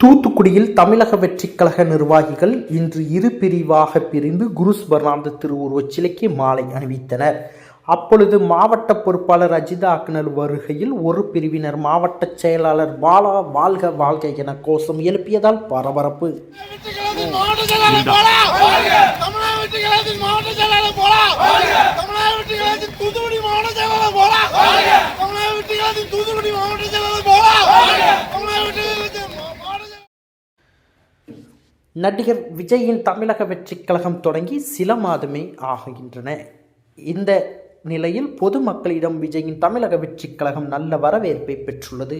தூத்துக்குடியில் தமிழக வெற்றிக் கழக நிர்வாகிகள் இன்று இரு பிரிவாக பிரிந்து குருஸ் பர்னாந்து திருவுருவச் சிலைக்கு மாலை அணிவித்தனர். அப்பொழுது மாவட்ட பொறுப்பாளர் அஜிதா அக்னல் வருகையில் ஒரு பிரிவினர் மாவட்ட செயலாளர் பாலா வாழ்க வாழ்க என கோஷம் எழுப்பியதால் பரபரப்பு. வெற்றிகளத்தின் மாவட்ட செயலாளர் போலா தமிழக வெற்றிகளத்தின் மாவட்ட செயலாளர் போலா தமிழக வெற்றிகளத்தின் தூத்துக்குடி மாவட்ட செயலாளர் போலா தமிழக வெற்றிகளத்தின் தூத்துக்குடி மாவட்ட செயலாளர் போலா தமிழக வெற்றிகளத்தின் மாவட்ட செயலாளர் நடிகர் விஜயின் தமிழக வெற்றிக் கழகம் தொடங்கி சில மாதமே ஆகின்றன இந்த நிலையில் பொதுமக்களிடம் விஜயின் தமிழக வெற்றிக் கழகம் நல்ல வரவேற்பை பெற்றுள்ளது.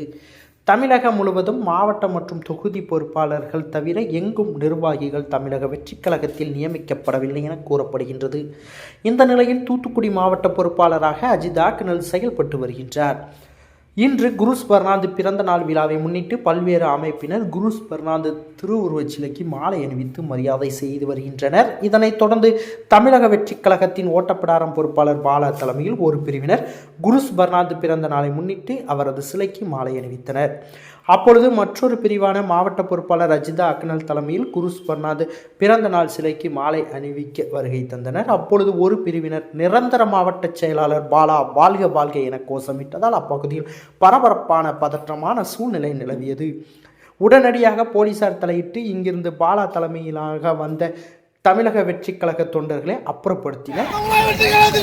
தமிழகம் முழுவதும் மாவட்ட மற்றும் தொகுதி பொறுப்பாளர்கள் தவிர எங்கும் நிர்வாகிகள் தமிழக வெற்றிக் கழகத்தில் நியமிக்கப்படவில்லை என கூறப்படுகின்றது. இந்த நிலையில் தூத்துக்குடி மாவட்ட பொறுப்பாளராக அஜித் ஆக்னல் செயல்பட்டு வருகின்றார். இன்று குருஸ் பர்னாந்து பிறந்த நாள் விழாவை முன்னிட்டு பல்வேறு அமைப்பினர் குருஸ் பர்னாந்து திருவுருவச் சிலைக்கு மாலை அணிவித்து மரியாதை செய்து வருகின்றனர். இதனைத் தொடர்ந்து தமிழக வெற்றிக் கழகத்தின் ஓட்டப்பிடாரம் பொறுப்பாளர் பாலா தலைமையில் ஒரு பிரிவினர் குருஸ் பர்னாந்து பிறந்த நாளை முன்னிட்டு அவரது சிலைக்கு மாலை அணிவித்தனர். அப்பொழுது மற்றொரு பிரிவான மாவட்ட பொறுப்பாளர் அஜிதா அக்னல் தலைமையில் குருஸ் பர்னாந்து பிறந்த நாள் சிலைக்கு மாலை அணிவிக்க வருகை தந்தனர். அப்பொழுது ஒரு பிரிவினர் நிரந்தர மாவட்ட செயலாளர் பாலா வாழ்க வாழ்க என கோஷமிட்டதால் அப்பகுதியில் பரபரப்பான பதற்றமான சூழ்நிலை நிலவியது. உடனடியாக போலீசார் தலையிட்டு இங்கிருந்து பாலா தலைமையிலாக வந்த தமிழக வெற்றிக் கழக தொண்டர்களை அப்புறப்படுத்தினர். மாவட்ட செயலாளர்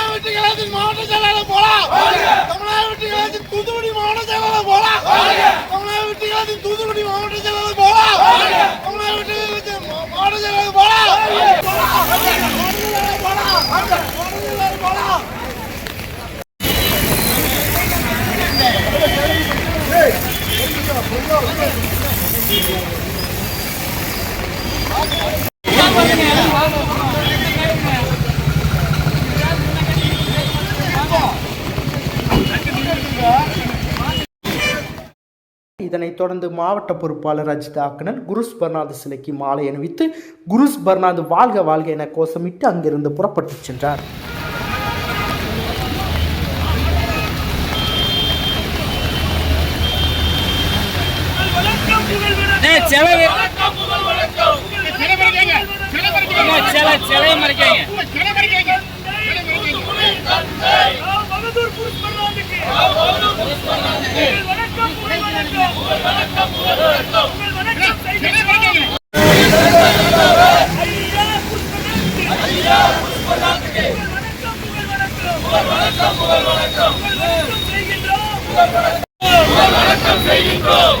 தமிழ்நாட்டு கழகத்தின் மாவட்ட செயலாளர் போலாம் தமிழ்நாட்டு கழகத்தின் தூத்துக்குடி மாவட்ட செயலாளர் போலாம் தமிழ்நாட்டு கழகத்தின் தூத்துக்குடி மாவட்ட செயலாளர் போலாம் தமிழ்நாட்டு கழகத்தின் மாவட்ட செயலாளர் போலாம் போலாம் போலாம் இதனைத் தொடர்ந்து மாவட்ட பொறுப்பாளர் அஜித் ஆக்கனல் குருஸ் பர்னாது சிலைக்கு மாலை அணிவித்து குருஸ் பர்னாது வாழ்க வாழ்க என கோஷமிட்டு அங்கிருந்து புறப்பட்டுச் சென்றார். மறைக்காங்க வணக்கம் செய்கின்றோம். வணக்கம் செய்கின்றோம்.